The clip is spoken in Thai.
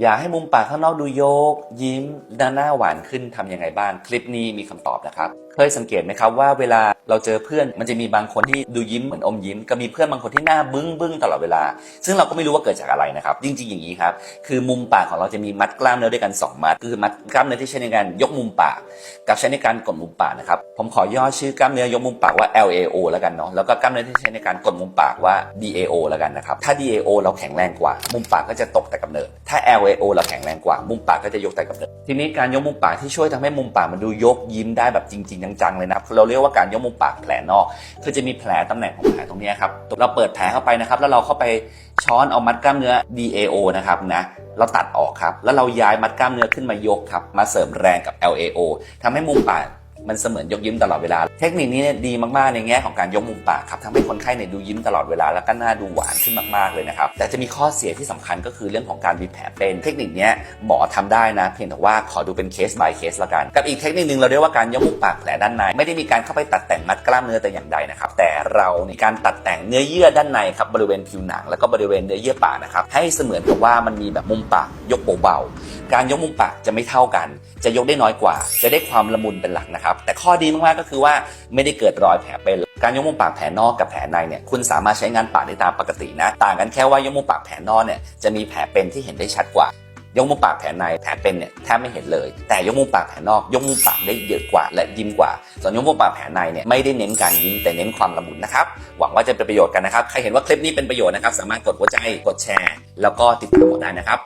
อยากให้มุมปากข้างนอกดูโยก ยิ้มด้านหน้าหวานขึ้นทำยังไงบ้าง คลิปนี้มีคำตอบนะครับ เคยสังเกตไหมครับว่าเวลาเราเจอเพื่อนมันจะมีบางคนที่ดูยิ้มเหมือนอมยิ้มก็มีเพื่อนบางคนที่หน้าบึ้งบึ้งตลอดเวลา ซึ่งเราก็ไม่รู้ว่าเกิดจากอะไรนะครับ จริง ๆ อย่างนี้ครับ คือมุมปากของเราจะมีมัดกล้ามเนื้อด้วยกัน 2 มัด คือมัดกล้ามเนื้อที่ใช้ในการยกมุมปาก กับใช้ในการกดมุมปากนะครับ ผมขอย่อชื่อกล้ามเนื้อยกมุมปากว่า LAO แล้วกันเนาะ แล้วก็กล้ามเนื้อที่ใช้ในการกดมุมปากว่า DAO แล้วกันนะครับ ถ้า DAO เราแข็งแรงกว่า มุมปากก็จะตกแต่กำเนิดถ้า LAO เราแข็งแรงกว่า มุมปากก็จะยกแต่กำเนิดทีนี้การยกมุมปากที่ช่วยทำให้มุมปากมันดูยกยิ้มได้แบบจริง ๆ จังๆเลยนะเราเรียกว่าการยกมุมปากแผลนอก คือจะมีแผลตำแหน่งของแผลตรงนี้ครับเราเปิดแผลเข้าไปนะครับ แล้วเราเข้าไปช้อนเอามัดกล้ามเนื้อ DAO นะครับนะเราตัดออกครับ แล้วเราย้ายมัดกล้ามเนื้อขึ้นมายกครับมาเสริมแรงกับ LAO ทำให้มุมปาก มันเสมือนยกยิ้มตลอดเวลา เทคนิคนี้เนี่ยดีมากๆในแง่ของการยกมุมปากครับทำให้คนไข้เนี่ยดูยิ้มตลอดเวลาแล้วก็หน้าดูหวานขึ้นมากๆเลยนะครับ แต่จะมีข้อเสียที่สำคัญก็คือเรื่องของการมีแผลเป็นเทคนิคนี้หมอทำได้นะ เพียงแต่ว่าขอดูเป็นเคส by เคสละกัน กับอีกเทคนิคนึงเราเรียกว่าการยกมุมปากแผลด้านในไม่ได้มีการเข้าไปตัดแต่งมัดกล้ามเนื้อแต่อย่างใดนะครับแต่เราในการตัดแต่งเนื้อเยื่อด้านในครับบริเวณผิวหนัง แล้วก็บริเวณเนื้อเยื่อปากนะครับให้เสมือนกับว่ามันมีแบบมุมปากยกเบาๆการยกมุมปากจะไม่เท่ากัน จะยกได้น้อยกว่า จะได้ความละมุนเป็นหลักนะครับแต่ข้อดีมากๆก็คือว่าไม่ได้เกิดรอยแผลเป็นการยกมุมปากแผลนอกกับแผลในเนี่ยคุณสามารถใช้งานปากได้ตามปกตินะ ต่างกันแค่ว่ายกมุมปากแผลนอกเนี่ยจะมีแผลเป็นที่เห็นได้ชัดกว่า ยกมุมปากแผนในแผนเป็นเนี่ยแทบไม่เห็นเลย แต่ยกมุมปากแผนนอกยกมุมปากได้เยอะกว่า และยิ้มกว่า ส่วนยกมุมปากแผนในเนี่ยไม่ได้เน้นการยิ้มแต่เน้นความละมุนนะครับหวังว่าจะเป็นประโยชน์กันนะครับใครเห็นว่าคลิปนี้เป็นประโยชน์นะครับสามารถกดหัวใจกดแชร์ แล้วก็ติดตามหมได้นะครับ